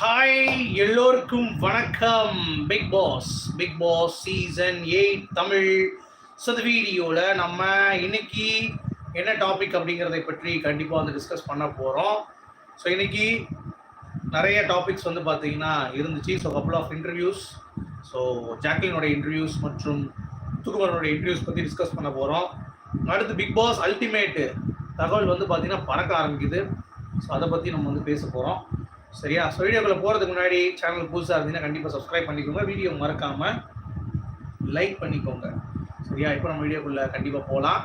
Hi எல்லோருக்கும் வணக்கம். Bigg Boss Bigg Boss season eight Tamil so இந்த வீடியோவில் நம்ம இன்னைக்கு என்ன டாபிக் அப்படிங்கிறதை பற்றி கண்டிப்பாக வந்து டிஸ்கஸ் பண்ண போகிறோம் ஸோ இன்னைக்கு நிறைய டாபிக்ஸ் வந்து பார்த்தீங்கன்னா இருந்துச்சு. So couple of interviews so ஜாக்லினோட interviews மற்றும் துகுமரனோட இன்டர்வியூஸ் பற்றி டிஸ்கஸ் பண்ண போகிறோம் அடுத்து பிக் பாஸ் அல்டிமேட்டு தகவல் வந்து பார்த்தீங்கன்னா பறக்க ஆரம்பிக்குது. ஸோ அதை பற்றி நம்ம வந்து பேச போகிறோம் சரியா? ஸோ வீடியோக்குள்ளே போகிறதுக்கு முன்னாடி சேனல் புதுசாக இருந்தீங்கன்னா கண்டிப்பாக சப்ஸ்கிரைப் பண்ணிக்கோங்க. வீடியோ மறக்காமல் லைக் பண்ணிக்கோங்க. சரியா? இப்போ நம்ம வீடியோக்குள்ளே கண்டிப்பாக போகலாம்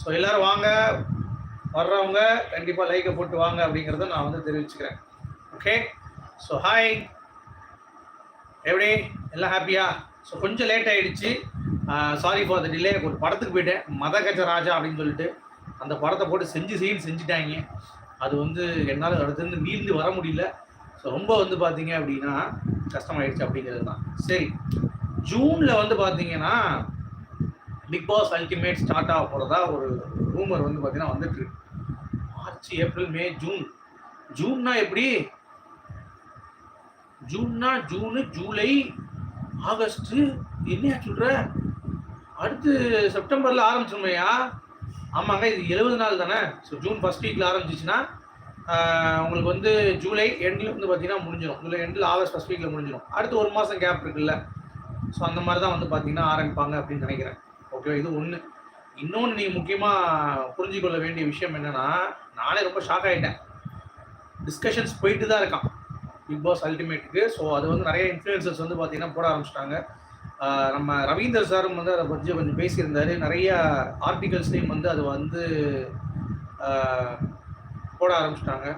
ஸோ எல்லோரும் வாங்க. வர்றவங்க கண்டிப்பாக லைக்கை போட்டு வாங்க அப்படிங்கிறத நான் வந்து தெரிவிச்சுக்கிறேன். ஓகே ஸோ ஹாய் எப்படி? எல்லாம் ஹாப்பியா ஸோ கொஞ்சம் லேட் ஆகிடுச்சு சாரி ஃபார் த டிலே ஒரு படத்துக்கு போயிட்டேன். மதகஜ ராஜா அப்படின்னு சொல்லிட்டு அந்த படத்தை போட்டு செஞ்சு செய்யு செஞ்சுட்டாங்க. அது வந்து என்னால் அடுத்துருந்து மீண்டு வர முடியல. ஸோ ரொம்ப வந்து பார்த்தீங்க அப்படின்னா கஷ்டமாயிடுச்சு அப்படிங்கிறது தான். சரி ஜூனில் வந்து பார்த்தீங்கன்னா பிக் பாஸ் அல்டிமேட் ஸ்டார்ட் ஆக போகிறதா ஒரு ரூமர் வந்து பார்த்தீங்கன்னா வந்துட்டு மார்ச் ஏப்ரல் மே ஜூன். ஜூன்னா எப்படி? ஜூன்னா ஜூனு ஜூலை ஆகஸ்ட்டு என்ன சொல்கிற அடுத்து செப்டம்பரில் ஆரம்பிச்சோமையா ஆமாங்க இது எழுபது நாள் தானே. ஸோ ஜூன் ஃபஸ்ட் வீக்கில் ஆரம்பிச்சிச்சுன்னா உங்களுக்கு வந்து ஜூலை எண்டில் வந்து பார்த்தீங்கன்னா முடிஞ்சிடும் ஜூலை எண்டில் ஆகஸ்ட் ஃபஸ்ட் வீக்கில் முடிஞ்சிடும் அடுத்து ஒரு மாதம் கேப் இருக்குல்ல. ஸோ அந்த மாதிரி தான் வந்து பார்த்தீங்கன்னா ஆரம்பிப்பாங்க அப்படின்னு நினைக்கிறேன். ஓகே இது ஒன்று இன்னொன்று நீங்கள் முக்கியமாக புரிஞ்சுக்கொள்ள வேண்டிய விஷயம் என்னென்னா நானே ரொம்ப ஷாக் ஆகிட்டேன் டிஸ்கஷன்ஸ் போயிட்டு தான் இருக்கான். பிக் பாஸ் அல்டிமேட்டுக்கு ஸோ அது வந்து நிறைய இன்ஃப்ளூயன்சர்ஸ் வந்து பார்த்தீங்கன்னா போட ஆரம்பிச்சிட்டாங்க. நம்ம ரவீந்தர் சாரும் வந்து அதை பற்றி கொஞ்சம் பேசியிருந்தாரு. நிறைய ஆர்டிகல்ஸ்லேயும் வந்து அது வந்து போட ஆரம்பிச்சிட்டாங்க.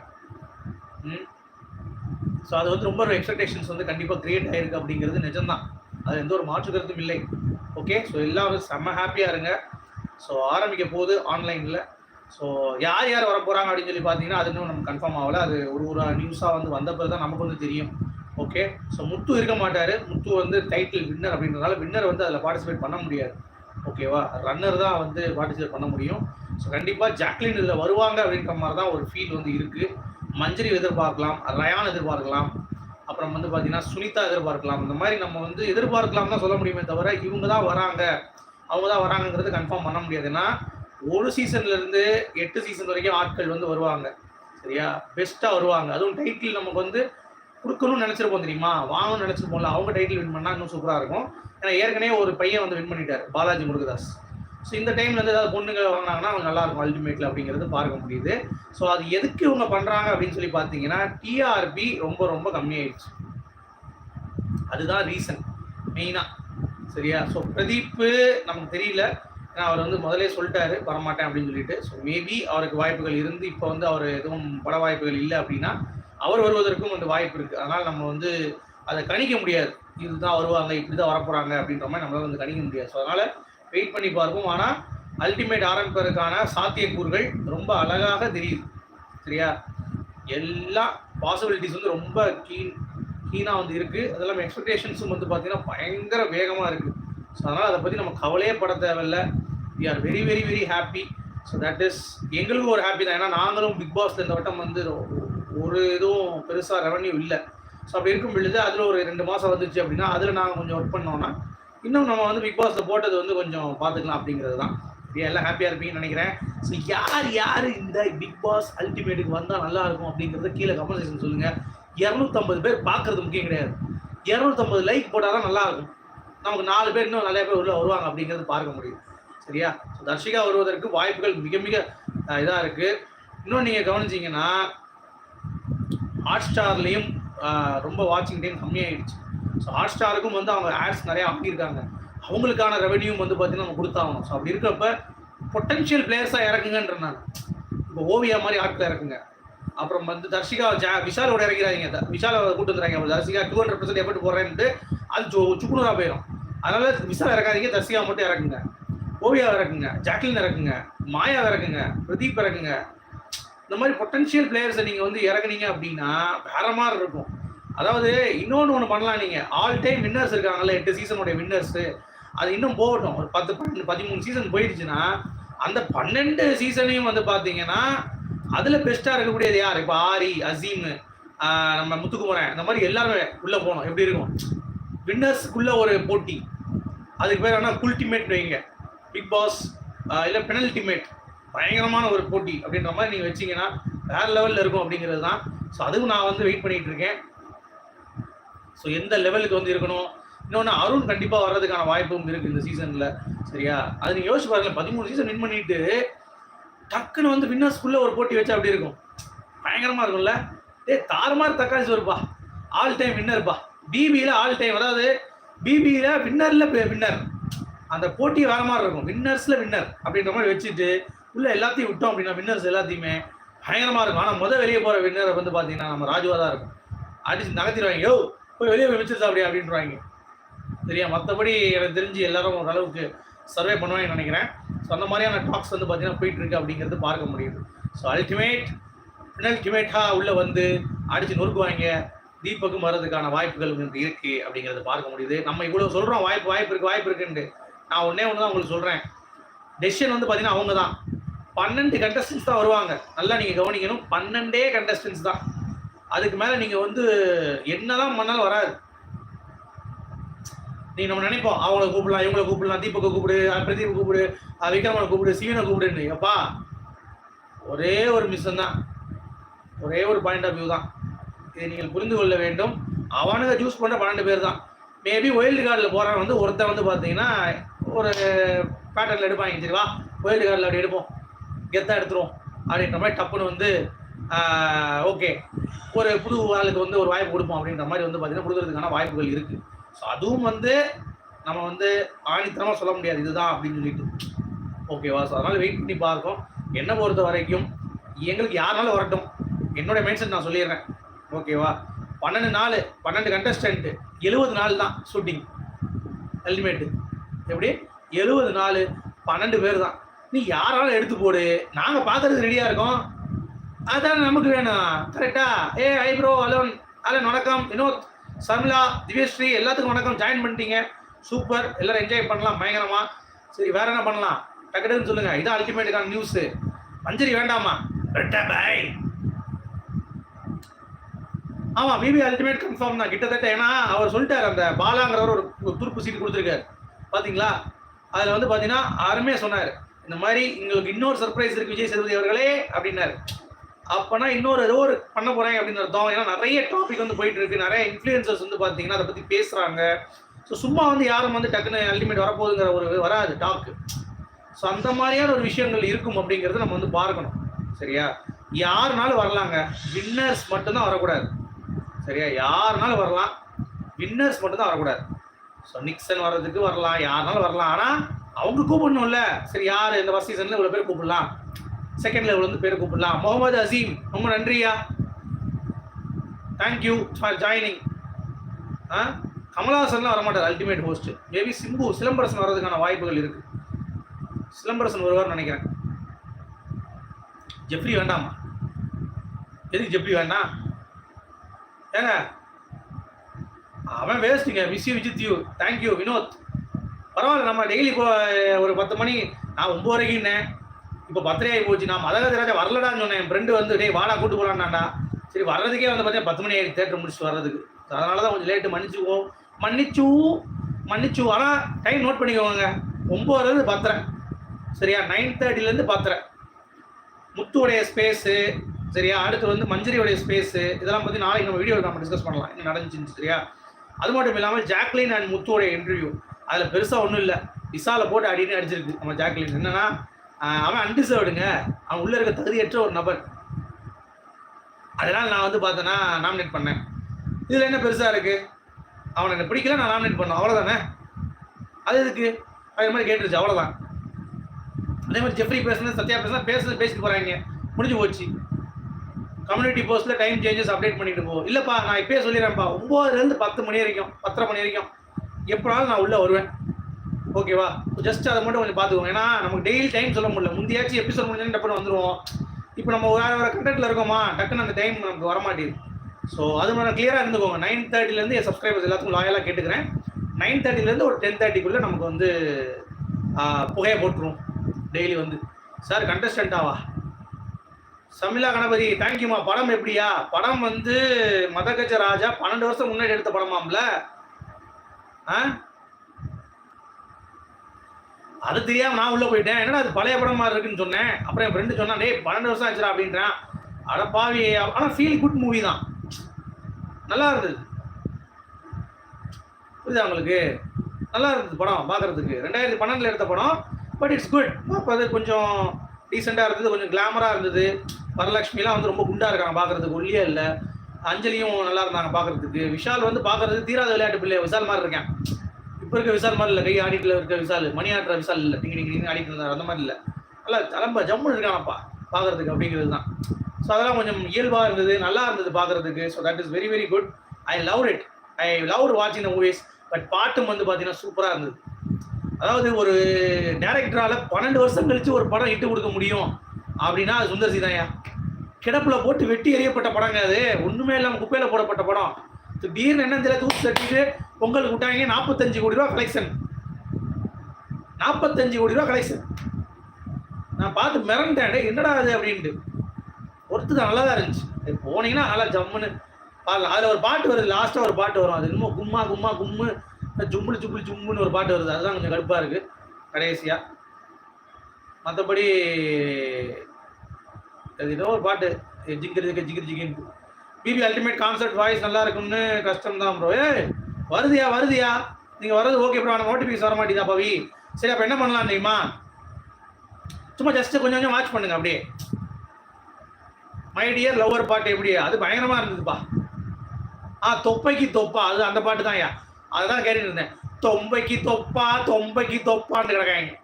ஸோ அது வந்து ரொம்ப எக்ஸ்பெக்டேஷன்ஸ் வந்து கண்டிப்பாக க்ரியேட் ஆகிருக்கு அப்படிங்கிறது நிஜம்தான். அது எந்த ஒரு மாற்று கருத்தும் இல்லை. ஓகே ஸோ எல்லாரும் செம்ம ஹாப்பியாக இருங்க. ஸோ ஆரம்பிக்க போகுது ஆன்லைனில் ஸோ யார் யார் வர போகிறாங்க அப்படின்னு சொல்லி பார்த்தீங்கன்னா அது இன்னும் நம்ம கன்ஃபார்ம் ஆகலை. அது ஒரு ஒரு நியூஸாக வந்து வந்த பிறகு தான் நமக்கு வந்து தெரியும். ஓகே ஸோ முத்து இருக்க மாட்டார். முத்து வந்து டைட்டில் வின்னர் அப்படின்றதுனால வின்னர் வந்து அதில் பார்ட்டிசிபேட் பண்ண முடியாது. ஓகேவா ரன்னர் தான் வந்து பார்ட்டிசிபேட் பண்ண முடியும். ஸோ கண்டிப்பாக ஜாக்லின் இதில் வருவாங்க அப்படின்ற மாதிரி தான் ஒரு ஃபீல் வந்து இருக்குது மஞ்சரி எதிர்பார்க்கலாம் ரயான் எதிர்பார்க்கலாம். அப்புறம் வந்து பார்த்தீங்கன்னா சுனிதா எதிர்பார்க்கலாம். இந்த மாதிரி நம்ம வந்து எதிர்பார்க்கலாம் தான் சொல்ல முடியுமே தவிர இவங்க தான் வராங்க. அவங்க தான் வராங்கங்கிறது கன்ஃபார்ம் பண்ண முடியாது. ஏன்னா ஒரு சீசன்லேருந்து எட்டு சீசன் வரைக்கும் ஆட்கள் வந்து வருவாங்க. சரியா? பெஸ்ட்டாக வருவாங்க. அதுவும் டைட்டில் நமக்கு வந்து கொடுக்கணும்னு நினச்சிருப்போம் தெரியுமா? வாங்கணும்னு நினச்சிருப்போம்ல. அவங்க டைட்டில் வின் பண்ணால் இன்னும் சூப்பராக இருக்கும். ஏன்னா ஏற்கனவே ஒரு பையன் வந்து வின் பண்ணிட்டார். பாலாஜி முருகதாஸ். ஸோ இந்த டைம்ல இருந்து ஏதாவது பொண்ணுங்க வாங்கினாங்கன்னா அவங்க நல்லா இருக்கும் அல்டிமேட்ல அப்படிங்கிறது பார்க்க முடியுது. ஸோ அது எதுக்கு இவங்க பண்றாங்க அப்படின்னு சொல்லி பார்த்தீங்கன்னா டிஆர்பி ரொம்ப ரொம்ப கம்மியாயிடுச்சு. அதுதான் ரீசன் மெயினாக சரியா? ஸோ பிரதீப் நமக்கு தெரியல. ஏன்னா அவர் வந்து முதலே சொல்லிட்டாரு வரமாட்டேன் அப்படின்னு சொல்லிட்டு. ஸோ மேபி அவருக்கு வாய்ப்புகள் இருந்து இப்போ வந்து அவர் எதுவும் பட வாய்ப்புகள் இல்லை அப்படின்னா அவர் வருவதற்கும் வந்து வாய்ப்பு இருக்குது அதனால் நம்ம வந்து அதை கணிக்க முடியாது. இதுதான் வருவாங்க இப்படி தான் வரப்போகிறாங்க அப்படின்ற மாதிரி நம்மளால் வந்து கணிக்க முடியாது. ஸோ அதனால் வெயிட் பண்ணி பார்ப்போம். ஆனால் அல்டிமேட் ஆரம்பிப்பதற்கான சாத்தியக்கூறுகள் ரொம்ப அழகாக தெரியுது. சரியா? எல்லா பாசிபிலிட்டிஸ் வந்து ரொம்ப கீன் கீனாக வந்து இருக்குது அது இல்லாமல் எக்ஸ்பெக்டேஷன்ஸும் வந்து பார்த்திங்கன்னா பயங்கர வேகமாக இருக்குது ஸோ அதனால் அதை பற்றி நம்ம கவலையே பட தேவையில்லை. We are very very very happy so that is எங்களுக்கும் ஒரு ஹாப்பி தான். ஏன்னா நாங்களும் பிக் பாஸில் இந்த வட்டம் வந்து ஒரு இதுவும் பெருசாக ரெவன்யூ இல்லை. ஸோ அப்படி இருக்கும் பொழுது அதில் ஒரு ரெண்டு மாதம் வந்துச்சு அப்படின்னா அதில் நாங்கள் கொஞ்சம் ஒர்க் பண்ணோன்னா இன்னும் நம்ம வந்து பிக் பாஸில் போட்டது வந்து கொஞ்சம் பார்த்துக்கலாம் அப்படிங்கிறது தான் எல்லாம் ஹாப்பியாக இருப்பீங்கன்னு நினைக்கிறேன். ஸோ யார் யார் இந்த பிக் பாஸ் அல்டிமேட்டுக்கு வந்தால் நல்லா இருக்கும் அப்படிங்கிறத கீழே கமெண்ட் சொல்லுங்கள் இரநூத்தம்பது பேர் பார்க்குறது முக்கியம் கிடையாது. இரநூத்தம்பது லைக் போட்டால் தான் நல்லா இருக்கும். நமக்கு நாலு பேர் இன்னும் நிறைய பேர் உள்ள வருவாங்க அப்படிங்கிறது பார்க்க முடியும். சரியா? தர்ஷிகா வருவதற்கு வாய்ப்புகள் மிக மிக இதாக இருக்குது இன்னும் நீங்கள் கவனிச்சிங்கன்னா ஹாட் ஸ்டார்லேயும் ரொம்ப வாட்சிங் டைம் கம்மியாயிடுச்சு. ஸோ ஹாட் ஸ்டாருக்கும் வந்து அவங்க ஆட்ஸ் நிறையா வாங்கியிருக்காங்க அவங்களுக்கான ரெவன்யூ வந்து பார்த்தீங்கன்னா நம்ம கொடுத்தாகணும். ஸோ அப்படி இருக்கிறப்ப பொட்டன்ஷியல் பிளேயர்ஸாக இறக்குங்கன்ற நான். இப்போ ஓவியா மாதிரி ஆட்கள் இறக்குங்க. அப்புறம் வந்து தர்ஷிகா ஜா விஷாலோட இறக்கிறாங்க. விஷாலை கூட்டு வந்துறாங்க அப்புறம் Darshika two hundred percent effort போடுறேன்ட்டு அது சுக்குனூராக போயிடும். அதனால விஷால் இறக்காதீங்க தர்ஷிகா மட்டும் இறக்குங்க. ஓவியா இறக்குங்க ஜாக்லின் இறக்குங்க மாயா இறக்குங்க பிரதீப் இறக்குங்க. இந்த மாதிரி பொட்டன்ஷியல் பிளேயர்ஸை நீங்கள் வந்து இறக்குனீங்க அப்படின்னா வேற மாதிரி இருக்கும். அதாவது இன்னொன்று ஒன்று பண்ணலாம் நீங்கள் ஆல் டைம் வின்னர்ஸ் இருக்காங்கல்ல எட்டு சீசனுடைய வின்னர்ஸு அது இன்னும் போகட்டும். ஒரு பத்து பன்னெண்டு பதிமூணு சீசன் போயிடுச்சுன்னா அந்த பன்னெண்டு சீசனையும் வந்து பார்த்தீங்கன்னா அதில் பெஸ்ட்டாக இருக்கக்கூடியது யார்? இப்போ ஆரி அசீம் நம்ம முத்துக்குமரன் இந்த மாதிரி எல்லாருமே உள்ளே போனோம் எப்படி இருக்கும்? வின்னர்ஸ்க்குள்ள ஒரு போட்டி. அதுக்கு பேர் ஆனால் குல்டிமேட் வைங்க. பிக் பாஸ் இல்லை பெனல்டிமேட் பயங்கரமான ஒரு போட்டி அப்படின்ற மாதிரி நீங்கள் வச்சிங்கன்னா வேற லெவலில் இருக்கும் அப்படிங்கிறது தான். ஸோ அதுவும் நான் வந்து வெயிட் பண்ணிகிட்டு இருக்கேன். ஸோ எந்த லெவலுக்கு வந்து இருக்கணும்? இன்னொன்று அருண் கண்டிப்பாக வர்றதுக்கான வாய்ப்பும் இருக்குது இந்த சீசனில் சரியா? அது நீங்கள் யோசிச்சு பாருங்க பதிமூணு சீசன் வின் பண்ணிட்டு டக்குன்னு வந்து வின்னர்ஸ்குள்ளே ஒரு போட்டி வச்சா அப்படி இருக்கும்? பயங்கரமாக இருக்கும்ல? ஏ தாறுமாறு தக்காளி சோறுப்பா. ஆல் டைம் வின்னர்ப்பா பிபியில் ஆல் டைம் அதாவது பிபியில் வின்னரில் வின்னர் அந்த போட்டி வேற மாதிரி இருக்கும். வின்னர்ஸில் வின்னர் அப்படின்ற மாதிரி வச்சுட்டு உள்ள எல்லாத்தையும் விட்டோம் அப்படின்னா வின்னர்ஸ் எல்லாத்தையுமே பயங்கரமாக இருக்கும். ஆனால் முதல் வெளியே போகிற வின்னரை வந்து பார்த்தீங்கன்னா நம்ம ராஜுவாக தான் இருக்கும். அடிச்சு நகர்த்திடுவாங்க. யோ போய் வெளியே போய் மிச்சம் சாப்பிடியா அப்படின்றாங்க. சரியா? மற்றபடி எனக்கு தெரிஞ்சு எல்லாரும் ஓரளவுக்கு சர்வே பண்ணுவாங்கன்னு நினைக்கிறேன். ஸோ அந்த மாதிரியான டாக்ஸ் வந்து பார்த்தீங்கன்னா போயிட்டு இருக்கு அப்படிங்கிறது பார்க்க முடியுது. ஸோ அல்டிமேட் அல்டிமேட்டாக உள்ளே வந்து அடித்து நொறுக்குவாங்க. தீபக்கும் வர்றதுக்கான வாய்ப்புகள் இருக்குது இருக்கு அப்படிங்கிறத பார்க்க முடியுது. நம்ம இவ்வளோ சொல்கிறோம் வாய்ப்பு வாய்ப்பு இருக்குது வாய்ப்பு இருக்குன்ட்டு. நான் ஒன்றே ஒன்று தான் உங்களுக்கு சொல்கிறேன் டெசிஷன் வந்து பார்த்தீங்கன்னா அவங்க தான் பன்னெண்டு கண்டஸ்டன்ஸ் தான் வருவாங்க. நல்லா நீங்கள் கவனிக்கணும். பன்னெண்டே கண்டஸ்டன்ஸ் தான். அதுக்கு மேலே நீங்கள் வந்து என்னதான் பண்ணாலும் வராது. நீ நம்ம நினைப்போம் அவங்கள கூப்பிடலாம் இவங்கள கூப்பிடலாம் தீபக்கை கூப்பிடு பிரதீப் கூப்பிடு விக்ரமனை கூப்பிடு சீவனை கூப்பிடுன்னு எப்பா ஒரே ஒரு மிஷன் தான். ஒரே ஒரு பாயிண்ட் ஆஃப் வியூ தான். இதை நீங்கள் புரிந்து கொள்ள வேண்டும். அவனுங்க சூஸ் பண்ண பன்னெண்டு பேர் தான். மேபி ஒயில்டு கார்டில் போகிறவன் வந்து ஒருத்தன் வந்து பார்த்தீங்கன்னா ஒரு பேட்டர்னில் எடுப்பாங்க சரி வா ஒயில்டு கார்டில் அப்படி எடுப்போம். கெத்தாக எடுத்துருவோம். அப்படின்ற மாதிரி டப்புன்னு வந்து ஓகே. ஒரு புது ஆளுக்கு வந்து ஒரு வாய்ப்பு கொடுப்போம் அப்படின்ற மாதிரி வந்து பார்த்தீங்கன்னா கொடுக்கறதுக்கான வாய்ப்புகள் இருக்குது ஸோ அதுவும் வந்து நம்ம வந்து ஆணித்தனமாக சொல்ல முடியாது. இதுதான் அப்படின்னு சொல்லிட்டு. ஓகேவா ஸோ அதனால் வெயிட் பண்ணி பார்ப்போம் என்னை பொறுத்த வரைக்கும் எங்களுக்கு யாருனாலும் வரட்டும். என்னோட மைண்ட் நான் சொல்லிடுறேன். ஓகேவா பன்னெண்டு நாள் பன்னெண்டு கண்டஸ்டன்ட்டு எழுபது நாள் தான் ஷூட்டிங் அல்டிமேட்டு எப்படி? எழுபது நாள் பன்னெண்டு பேர் தான். நீ யாராலும் எடுத்து போடு. நாங்கள் பார்க்கறதுக்கு ரெடியாக இருக்கோம். அதான் நமக்கு வேணும். கரெக்டா ஏ ஐப்ரோ அலோன் அலன் வணக்கம். வினோத் சர்மிளா திவ்யஸ்ரீ எல்லாத்துக்கும் வணக்கம். ஜாயின் பண்ணிட்டீங்க. சூப்பர் எல்லாரும் என்ஜாய் பண்ணலாம். பயங்கரமா. சரி வேற என்ன பண்ணலாம்? டக்குன்னு சொல்லுங்க. இதான் அல்டிமேட்டுக்கான நியூஸ் மஞ்சரி வேண்டாமா? பாய் ஆமா பிபி அல்டிமேட் கன்ஃபார்ம் தான். கிட்டத்தட்ட ஏன்னா அவர் சொல்லிட்டாரு அந்த பாலாங்கிறவர் ஒரு துருப்பு சீட்டு கொடுத்துருக்காரு. பாத்தீங்களா? அதுல வந்து பாத்தீங்கன்னா அருமையா சொன்னாரு. இந்த மாதிரி உங்களுக்கு இன்னொரு சர்ப்ரைஸ் இருக்கு விஜய் சேதுபதி அவர்களே அப்படின்னாரு. அப்பனா இன்னொரு ஏதோ ஒரு பண்ண போறாங்க அப்படின்னு அர்த்தம். ஏன்னா நிறைய டாபிக் வந்து போயிட்டு இருக்கு. நிறைய இன்ஃப்ளூயன்சர்ஸ் வந்து பாத்தீங்கன்னா அதை பத்தி பேசுறாங்க. ஸோ சும்மா வந்து யாரும் வந்து டக்குன்னு அல்டிமேட் வரப்போகுதுங்கிற ஒரு வராது டாக்கு ஸோ அந்த மாதிரியான ஒரு விஷயங்கள் இருக்கும் அப்படிங்கிறத நம்ம வந்து பார்க்கணும். சரியா? யாருனாலும் வரலாங்க. வின்னர்ஸ் மட்டும்தான் வரக்கூடாது. சரியா? யாருனாலும் வரலாம். வின்னர்ஸ் மட்டும்தான் வரக்கூடாது. ஸோ நிக்சன் வர்றதுக்கு வரலாம். யாருனாலும் வரலாம். ஆனால் அவங்க கூப்பிடணும்ல. சரி யார்? இந்த ஃபஸ்ட் சீசனில் இவ்வளோ பேர் கூப்பிடலாம். செகண்ட் லெவல் வந்து பேர் கூப்பிடலாம். முகமது அசீம் ரொம்ப நன்றியா? தேங்க்யூ ஃபார் ஜாயினிங் ஆ? கமலஹாசன்லாம் வரமாட்டார் ultimate host maybe Simbu Silambarasan வர்றதுக்கான வாய்ப்புகள் இருக்கு. சிலம்பரசன் வருவார்னு நினைக்கிறேன். ஜெப்ரி வேண்டாமா? எதுக்கு ஜெப்ரி வேண்டாம் ஏங்க? அவன் வேஸ்ட்டுங்க miss you Vijith you thank you Vinoth. பரவாயில்ல நம்ம டெய்லி ஒரு பத்து மணி நான் ஒம்பது வரைக்கும் இப்போ பர்த்டே ஆகி போச்சு நான் மதகதி ராஜா வரலடான்னு சொன்னேன். என் ஃப்ரெண்டு வந்து டே வாடா கூட்டு போலான்னாண்டா சரி வர்றதுக்கே வந்து பார்த்தீங்கன்னா பத்து மணி ஆயிடுச்சு தேட்டர் முடிச்சுட்டு வர்றதுக்கு. அதனால தான் கொஞ்சம் லேட்டு மன்னிச்சுக்குவோம் மன்னிச்சு மன்னிச்சு ஆனால் டைம் நோட் பண்ணிக்கோங்க. ஒம்பதுலேருந்து பத்தரை. சரியா? நைன் தேர்ட்டிலேருந்து பத்தரை. முத்துவுடைய ஸ்பேஸு சரியா? அடுத்து வந்து மஞ்சரியோடைய ஸ்பேஸு இதெல்லாம் பற்றி நாளைக்கு நம்ம வீடியோ நம்ம டிஸ்கஸ் பண்ணலாம். என்ன நடந்துச்சுன்னு சரியா? அது மட்டும் இல்லாமல் ஜாக்லின் அண்ட் முத்துவோடைய இன்டர்வியூ அதில் பெருசாக ஒன்றும் இல்லை. விசால போட்டு அடின்னு அடிச்சிருக்கு. நம்ம ஜாக்லின். என்னன்னா அவன் அன்டிசர்வ்டுங்க அவன் உள்ளே இருக்க தகுதியற்ற ஒரு நபர். அதனால் நான் வந்து பார்த்தேன்னா நாமினேட் பண்ணேன். இதில் என்ன பெருசாக இருக்குது அவனை எனக்கு பிடிக்கல நான் நாமினேட் பண்ணேன். அவ்வளோதானே அது எதுக்கு? அதே மாதிரி கேட்டுருச்சு. அவ்வளோதான் அதே மாதிரி ஜெஃப்ரி பேசுனது சத்யா பேசுனா பேசுறது பேசிட்டு போகிறாங்க முடிஞ்சு போச்சு. கம்யூனிட்டி போஸ்ட்டில் டைம் சேஞ்சஸ் அப்டேட் பண்ணிட்டு போ. இல்லைப்பா நான் இப்பயே சொல்லிடுறேன்ப்பா. ஒம்போதுலேருந்து பத்து மணி வரைக்கும் பத்தரை மணி வரைக்கும். எப்படினாலும் நான் உள்ளே வருவேன். ஓகேவா ஜஸ்ட் அதை மட்டும் கொஞ்சம் பார்த்துக்கோங்க. ஏன்னா நமக்கு டெய்லி டைம் சொல்ல முடியல. முந்தையாச்சும் எபிசோட் முடிஞ்சு டப்புனு வந்துருவோம். இப்போ நம்ம வேற வேற கண்டென்ட்ல இருக்கோமா? டக்குன்னு அந்த டைம் நமக்கு வரமாட்டேங்குது. ஸோ அது மாதிரி கிளியராக இருந்துக்கோங்க. நைன் தேர்ட்டிலேருந்து என் சப்ஸ்கிரைபர்ஸ் எல்லாத்துக்கும் லாயலாக கேட்டுக்கிறேன். நைன் தேர்ட்டிலேருந்து ஒரு டென் தேர்ட்டிக்குள்ளே நமக்கு வந்து புகையை போட்டுருவோம். டெய்லி வந்து. சார் கண்டஸ்டண்ட்டாவா சமிலா கணபதி தேங்க்யூமா படம் எப்படியா? படம் வந்து மதகஜ ராஜா பன்னெண்டு வருஷம் முன்னாடி எடுத்த படமாம்ல? ஆ? அது தெரியாம நான் உள்ள போயிட்டேன். என்னடா அது பழைய படம் மாதிரி இருக்குன்னு சொன்னேன். அப்புறம் என் ஃப்ரெண்டு சொன்னா டேய் பன்னெண்டு வருஷம் ஆச்சுடா அப்படின்றான். அட பாவி ஆனா ஃபீல் குட் மூவி தான். நல்லா இருந்தது. புரியுதா உங்களுக்கு? நல்லா இருந்தது படம் பார்க்கறதுக்கு ரெண்டாயிரத்தி பன்னெண்டுல எடுத்த படம் பட் இட்ஸ் குட் அது கொஞ்சம் டீசெண்டாக இருந்தது கொஞ்சம் கிளாமராக இருந்தது. வரலட்சுமிலாம் வந்து ரொம்ப குண்டாக இருக்காங்க பார்க்கறதுக்கு ஒல்லியே இல்லை. அஞ்சலியும் நல்லா இருந்தாங்க பார்க்கறதுக்கு விஷால் வந்து பார்க்கறதுக்கு தீராத விளையாட்டு பிள்ளை விஷால் மாதிரி இருக்கேன். இப்போ இருக்க விசால் மாதிரி இல்லை கை ஆடிட்டில் இருக்க விசால் மணி ஆடுற விசால் இல்லை டிங்கி டிங்கி ஆடிட்டு இருந்தார் அந்த மாதிரி இல்லை. நல்லா தலம்ப ஜம்முன்னு இருக்கானப்பா பார்க்கறதுக்கு அப்படிங்கிறது தான். ஸோ அதெல்லாம் கொஞ்சம் இயல்பாக இருந்தது நல்லா இருந்தது பார்க்கறதுக்கு so that is very very good I love it I love வாட்சிங் த மூவிஸ் பட் பாட்டும் வந்து பார்த்தீங்கன்னா சூப்பராக இருந்தது. அதாவது ஒரு டேரக்டரால் பன்னெண்டு வருஷம் கழித்து ஒரு படம் இட்டு கொடுக்க முடியும் அப்படின்னா அது சுந்தர் சிதாயா? கிடப்பில் போட்டு வெட்டி எறியப்பட்ட படங்க அது. ஒன்றுமே இல்லாமல் குப்பையில் போடப்பட்ட படம். திடீர்னு என்ன தெரியல தூக்கி தட்டிட்டு பொங்கலுக்கு விட்டாங்க நாற்பத்தஞ்சு கோடி ரூபா கலெக்ஷன் நாற்பத்தஞ்சு கோடி ரூபா கலெக்ஷன் நான் பார்த்து மிரண்டேன் என்னடா அது அப்படின்ட்டு. ஒருத்தர் நல்லா தான் இருந்துச்சு. அது போனீங்கன்னா நல்லா ஜம்முன்னு. பாடலாம் அதில் ஒரு பாட்டு வருது லாஸ்ட்டாக ஒரு பாட்டு வரும். அது இன்னும் கும்மா கும்மா கும்மு ஜும்முளு ஜும்முளு ஜும்முன்னு ஒரு பாட்டு வருது. அதுதான் கொஞ்சம் கடுப்பாக இருக்குது கடைசியாக மற்றபடி அது ஏதோ ஒரு பாட்டு ஜிங்கிரி ஜிங்க ஜிங்கிரி ஜிங்கின்னு பிபி அல்டிமேட் கான்சர்ட் வாய்ஸ் நல்லா இருக்கும்னு கஷ்டம் தான் ப்ரோ ஏ வருதியா வருதியா? நீங்கள் வர்றது ஓகே ப்ரோ ஆனால் நோட்டிஃபிகேஷன் வர மாட்டேதா பவி? சரி அப்போ என்ன பண்ணலாம் தெரியுமா? சும்மா ஜஸ்ட் கொஞ்சம் கொஞ்சம் வாட்ச் பண்ணுங்க அப்படியே. மை டியர் லவ்வர் பாட்டு எப்படி? அது பயங்கரமாக இருந்ததுப்பா. ஆ தொப்பைக்கு தொப்பா. அது அந்த பாட்டு தான் ஐயா. அதுதான் கேட்டுட்டு இருந்தேன். தொம்பைக்கு தொப்பா தொம்பைக்கு தொப்பான்னு கிடக்காங்க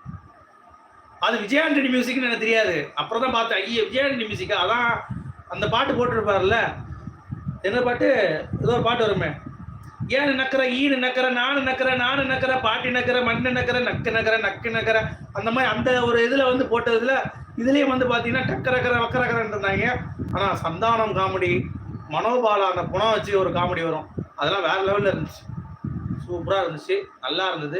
அது விஜயாண்டனி மியூசிக்னு எனக்கு தெரியாது. அப்புறம் தான் பார்த்தேன். ஐயா விஜயாண்டனி மியூசிக்கா அதான் அந்த பாட்டு போட்டிருப்பார்ல என்ன பாட்டு? ஏதோ ஒரு பாட்டு வருமே. ஏன் நக்கற ஈனு நக்கற நானு நக்கற நானு நக்கற பாட்டி நக்கற மண்ணு நக்கற நக்கு நக்கற நக்கு நக்கற அந்த மாதிரி அந்த ஒரு இதுல வந்து போட்டதுல இதுலயும் வந்து பாத்தீங்கன்னா டக்கரக்கர வக்கரக்கரன்னு இருந்தாங்க ஆனா சந்தானம் காமெடி மனோபாலா அந்த குணம் வச்சு ஒரு காமெடி வரும். அதெல்லாம் வேற லெவல்ல இருந்துச்சு. சூப்பரா இருந்துச்சு. நல்லா இருந்தது.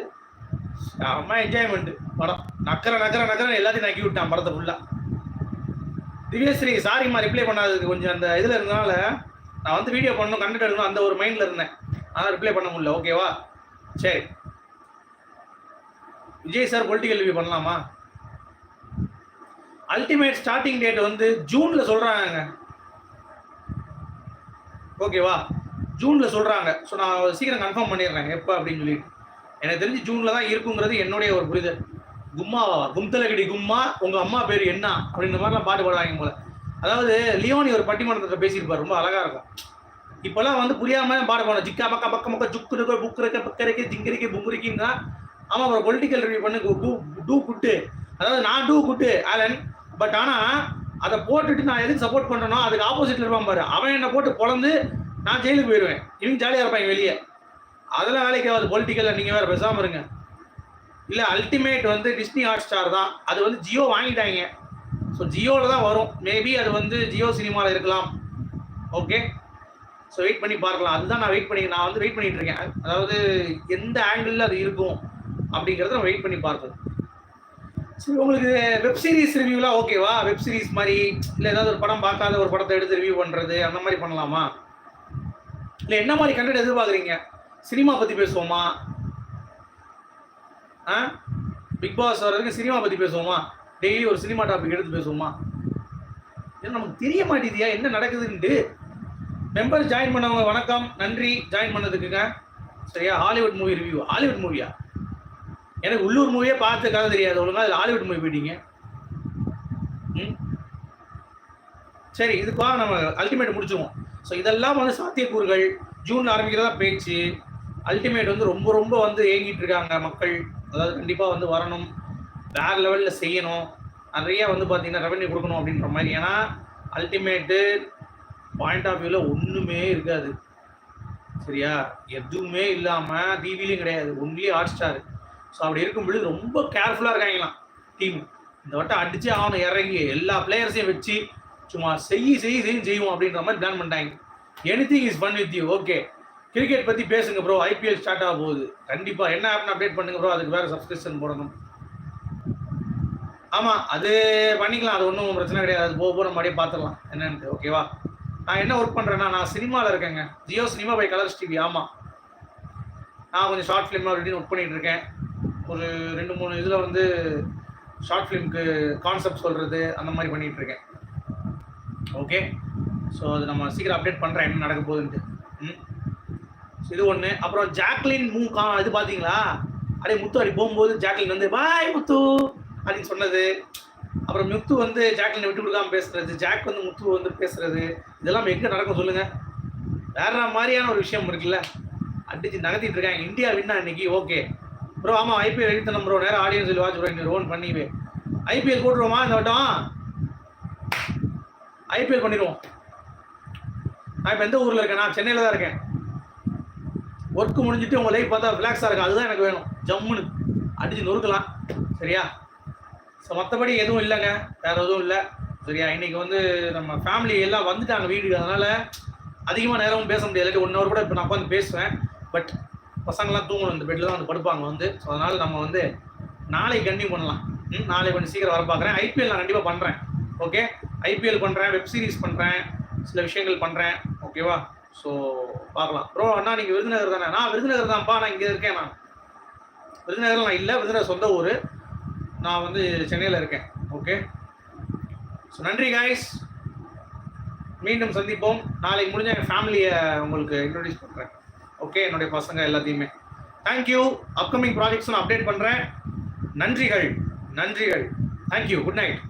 அம்மா என்ஜாய்மெண்ட் படம். நக்கற நக்கற நக்கற எல்லாத்தையும் நக்கி விட்டான் படத்தை ஃபுல்லா திவ்யஸ்ரீ சாரிம்மா ரிப்ளை பண்ணாததுக்கு கொஞ்சம் அந்த இதுல இருந்தனால நான் வந்து வீடியோ பண்ணணும் கண்டென்ட் எடுக்கணும் அந்த ஒரு மைண்டில் இருந்தேன். ஆனால் ரிப்ளை பண்ண முடியல. ஓகேவா சரி. விஜய் சார் பொலிட்டிக்கல் ரிவ்யூ பண்ணலாமா? அல்டிமேட் ஸ்டார்டிங் டேட் வந்து ஜூனில் சொல்கிறாங்க ஓகேவா ஜூனில் சொல்கிறாங்க ஸோ நான் சீக்கிரம் கன்ஃபார்ம் பண்ணிடுறேன். எப்போ அப்படின்னு சொல்லிட்டு. எனக்கு தெரிஞ்சு ஜூனில் தான் இருக்குங்கிறது என்னுடைய ஒரு புரிதல். கும்மாவா? கும்தலகடி கும்மா உங்கள் அம்மா பேர் என்ன? அப்படின்ற மாதிரிலாம் பாட்டு பாடுவாங்க போல. அதாவது லியோனி ஒரு பட்டிமன்றத்தில் பேசியிருப்பார் ரொம்ப அழகாக இருக்கும். இப்போல்லாம் வந்து புரியாம பாட போனோம் ஜிக்கா மக்கா பக்க பக்க ஜுக்கு இருக்க புக்கு இருக்க பக்க இருக்க ஜிங்கிரிக்கு புங்குரிக்கின்னா ஆமாம் அப்புறம் பொலிட்டிக்கல் ரிவ்யூ பண்ணு டூ டூ குட்டு. அதாவது நான் டூ குட்டு ஆலன். பட் ஆனால் அதை போட்டுட்டு நான் எதுக்கு சப்போர்ட் பண்றேனோ அதுக்கு ஆப்போசிட்ல இருப்பான் பாரு. அவன் என்னை போட்டு பொழந்து நான் ஜெயிலுக்கு போயிடுவேன் இவங்க ஜாலியாக இருப்பாங்க வெளியே. அதெல்லாம் வேலைக்கு ஆகாது. பொலிட்டிக்கல்ல நீங்கள் வேறு பேசாமல் இருங்க. இல்லை அல்டிமேட் வந்து டிஸ்னி ஹாட் ஸ்டார் தான். அது வந்து ஜியோ வாங்கிட்டாங்க. ஸோ ஜியோவில் தான் வரும். மேபி அது வந்து ஜியோ சினிமாவில் இருக்கலாம். ஓகே ஸோ வெயிட் பண்ணி பார்க்கலாம். அதுதான் நான் வெயிட் பண்ணி நான் வந்து வெயிட் பண்ணிட்டு இருக்கேன். அதாவது எந்த ஆங்கிளில் அது இருக்கும் அப்படிங்கிறத நம்ம வெயிட் பண்ணி பார்ப்போம். சரி உங்களுக்கு வெப் சீரிஸ் ரிவ்யூலாம் ஓகேவா வெப் சீரிஸ் மாதிரி இல்லை ஏதாவது ஒரு படம் பார்க்காத ஒரு படத்தை எடுத்து ரிவ்யூ பண்ணுறது அந்த மாதிரி பண்ணலாமா? இல்லை என்ன மாதிரி கண்டென்ட் எதிர்பார்க்குறீங்க? சினிமா பற்றி பேசுவோமா? ஆ? பிக் பாஸ் வர்றதுக்கு சினிமா பற்றி பேசுவோமா? டெய்லி ஒரு சினிமா டாபிக் எடுத்து பேசுவோமா? ஏன்னா நமக்கு தெரிய மாட்டேதியா என்ன நடக்குதுன்ட்டு? மெம்பர் ஜாயின் பண்ணவங்க வணக்கம் நன்றி ஜாயின் பண்ணதுக்குங்க. சரியா? ஹாலிவுட் மூவி ரிவ்யூ ஹாலிவுட் மூவியா எனக்கு உள்ளூர் மூவியே பார்த்துக்காக தெரியாது. ஒழுங்கா அதில் ஹாலிவுட் மூவி போயிட்டீங்க. ம்? சரி இதுக்காக நம்ம அல்டிமேட் முடிச்சுவோம் ஸோ இதெல்லாம் வந்து சாத்தியக்கூறுகள். ஜூன் ஆரம்பிக்கிறதா பேச்சு. அல்டிமேட் வந்து ரொம்ப ரொம்ப வந்து ஏங்கிட்டு இருக்காங்க மக்கள். அதாவது கண்டிப்பாக வந்து வரணும். வேற லெவலில் செய்யணும். நிறைய வந்து பார்த்தீங்கன்னா ரெவன்யூ கொடுக்கணும் அப்படின்ற மாதிரி. ஏன்னா அல்டிமேட்டு பாயிண்ட் ஆஃப் வியூவில் ஒன்றுமே இருக்காது. சரியா? எதுவுமே இல்லாமல் டிவிலையும் கிடையாது. ஒன்லி ஹாட் ஸ்டார் ஸோ அப்படி இருக்கும் பொழுது ரொம்ப கேர்ஃபுல்லாக இருக்காங்களாம் டீம் இந்த வட்டம் அடிச்சு ஆகணும் இறங்கி எல்லா பிளேயர்ஸையும் வச்சு சும்மா செய்ய செய்ய செய்யும் செய்வோம் அப்படின்ற மாதிரி பிளான் பண்ணிட்டாங்க. Anything is fun with you okay cricket பற்றி பேசுங்க ப்ரோ ஐபிஎல் ஸ்டார்ட் ஆக போகுது. கண்டிப்பாக என்ன ஆப்னு அப்டேட் பண்ணுங்க ப்ரோ அதுக்கு வேறு சப்ஸ்கிரிப்ஷன் போடணும். ஆமா அது பண்ணிக்கலாம். அது ஒன்றும் பிரச்சனை கிடையாது. அது போக போக நம்ம அப்படியே பார்த்துடலாம் என்னன்ட்டு ஓகேவா நான் என்ன ஒர்க் பண்றேன்னா நான் சினிமாவில் இருக்கேங்க. Jio cinema by Colors TV ஆமா. நான் கொஞ்சம் ஷார்ட் ஃபிலிம் அப்படின்னு ஒர்க் பண்ணிட்டு இருக்கேன். ஒரு ரெண்டு மூணு இதில் வந்து ஷார்ட் ஃபிலிம்க்கு கான்செப்ட் சொல்றது அந்த மாதிரி பண்ணிட்டு இருக்கேன். ஓகே ஸோ அது நம்ம சீக்கிரம் அப்டேட் பண்ணுறேன் என்ன நடக்க போகுதுன்ட்டு. ம்? இது ஒன்று அப்புறம் ஜாக்லின் மூ கா இது பார்த்தீங்களா அப்படியே முத்து அப்படி போகும்போது ஜாக்லின் வந்து பாய் முத்து. அப்படின்னு சொன்னது. அப்புறம் முத்து வந்து ஜாக்லினை விட்டு கொடுக்காம பேசுறது ஜாக் வந்து முத்து வந்து பேசுறது இதெல்லாம் எங்கே நடக்கும் சொல்லுங்க. வேற மாதிரியான ஒரு விஷயம் இருக்குல்ல. அடிச்சு நகர்த்திட்டு இருக்காங்க. இந்தியா வின்னா இன்னைக்கு ஓகே. ப்ரோ ஆமாம் ஐபிஎல் எழுத்தணும் ப்ரோ நேரம் ஆடியன்ஸ் சொல்லி வாட்ச் ப்ரோ ரோன் பண்ணிவே ஐபிஎல் போட்டுருவோமா? இந்த வட்டம்? ஐபிஎல் பண்ணிடுவோம். நான் இப்போ எந்த ஊரில் இருக்கேன்? நான் சென்னையில் தான் இருக்கேன். ஒர்க் முடிஞ்சிட்டு உங்கள் லைஃப் பார்த்தா ரிலாக்ஸாக இருக்கும். அதுதான் எனக்கு வேணும். ஜம்முன்னு. அடிச்சு நொறுக்கலாம். சரியா? ஸோ மற்றபடி எதுவும் இல்லைங்க. வேற எதுவும் இல்லை. சரியா? இன்னைக்கு வந்து நம்ம ஃபேமிலி எல்லாம் வந்துட்டாங்க வீடு அதனால அதிகமாக நேரமும் பேச முடியாது இல்லாட்டி ஒன் ஹவர் கூட இப்போ நான் உட்காந்து பேசுவேன். பட் பசங்களாம் தூங்கணும். இந்த பெட்டில் தான் வந்து படுப்பாங்க வந்து. ஸோ அதனால நம்ம வந்து நாளைக்கு கண்டினியூ பண்ணலாம். ம் நாளைக்கு கொஞ்சம் சீக்கிரம் வர பார்க்குறேன். ஐபிஎல் நான் கண்டிப்பாக பண்ணுறேன் ஓகே ஐபிஎல் பண்ணுறேன் வெப் சீரிஸ் பண்ணுறேன் சில விஷயங்கள் பண்ணுறேன் ஓகேவா ஸோ பார்க்கலாம். ப்ரோ அண்ணா நீங்கள் விருதுநகர் தானே? நான் விருதுநகர் தான்ப்பா. நான் இங்கே இருக்கேன் நான். விருதுநகரில் நான் இல்லை. விருதுநகர் சொந்த ஊர். நான் வந்து சென்னையில் இருக்கேன். ஓகே ஸோ நன்றி காய்ஸ் மீண்டும் சந்திப்போம். நாளைக்கு முடிஞ்ச என் ஃபேமிலியை உங்களுக்கு இன்ட்ரடியூஸ் பண்ணுறேன் ஓகே என்னுடைய பசங்க எல்லாத்தையுமே. தேங்க்யூ அப்கமிங் ப்ராஜெக்ட்ஸ் நான் அப்டேட் பண்ணுறேன் நன்றிகள். நன்றிகள். Thank you good night